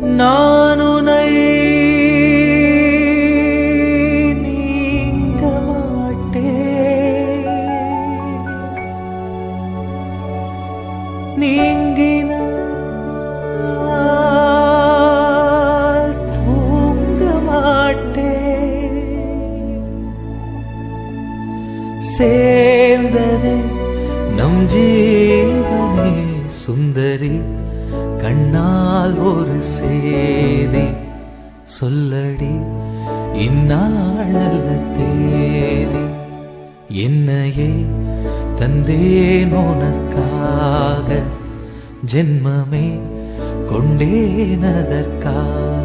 நான் உனை நீங்க மாட்டேன். நீங்கின தூங்க மாட்டேன். சேர்ந்ததே நம் ஜீவனே சுந்தரி. கண்ணால் ஒரு சேதி. சொல்லடி இந்நாளல்ல தேதி. என்னையே தந்தேன் உனக்காக. ஜென்மமே கொண்டேனதற்காக